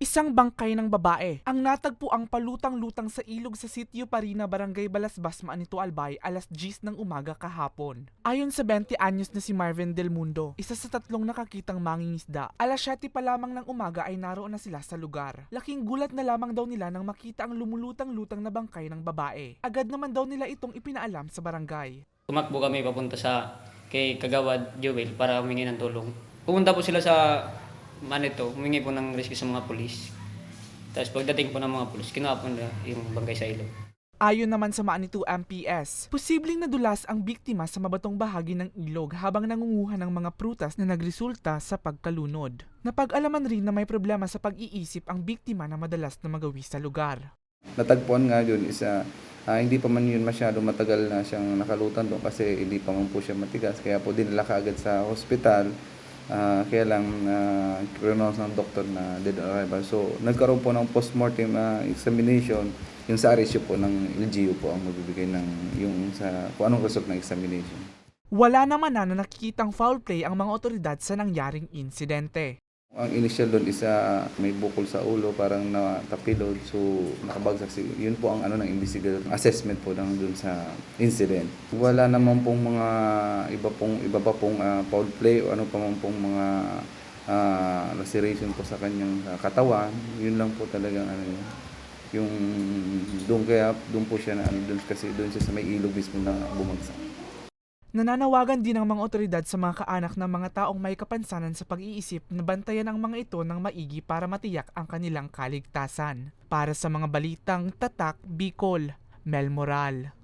Isang bangkay ng babae ang natagpo ang palutang-lutang sa ilog sa sitio Parina, Barangay Balasbas, Maanito Albay, alas 10 ng umaga kahapon. Ayon sa 20 anyos na si Marvin Del Mundo, isa sa tatlong nakakitang mangingisda, alas 7 pa lamang ng umaga ay naroon na sila sa lugar. Laking gulat na lamang daw nila nang makita ang lumulutang-lutang na bangkay ng babae. Agad naman daw nila itong ipinaalam sa barangay. Tumakbo kami papunta sa kay Kagawad Joel para humingi ng tulong. Pumunta po sila sa Manito, humingi po ng rescue sa mga pulis. Tapos pagdating po ng mga pulis, kinuha po nila yung bangkay sa ilog. Ayon naman sa Manitou MPS, posibleng nadulas ang biktima sa mabatong bahagi ng ilog habang nangunguha ng mga prutas na nagresulta sa pagkalunod. Napag-alaman rin na may problema sa pag-iisip ang biktima na madalas na magawi sa lugar. Natagpuan nga yun isa ah, hindi pa man yun masyado matagal na siyang nakalutan doon kasi hindi pa man po siya matigas. Kaya po dinala kaagad sa hospital. Ah, kaya lang uh, pronounce ng doktor na dead on arrival. So nagkaroon po ng postmortem ah, examination. Yung sa RSU po ng LGU po ang magbibigay ng yung sa kung anong result ng examination. Wala naman na, na nakikitang foul play ang mga otoridad sa nangyaring insidente. Ang initial doon isa may bukol sa ulo, parang natapilod, so nakabagsak si Yun po ang ano ng investigator, assessment po ng doon sa incident. Wala naman pong mga iba pong iba pa pong ah, foul play o ano pa man pong mga ah, laceration po sa kanyang ah, katawan. Yun lang po talagang ano yun. Yung doon kaya doon po siya na ano doon kasi doon siya sa may ilog mismo na bumagsak. Nananawagan din ang mga otoridad sa mga kaanak ng mga taong may kapansanan sa pag-iisip na bantayan ang mga ito ng maigi para matiyak ang kanilang kaligtasan. Para sa mga balitang tatak Bicol, Mel Moral.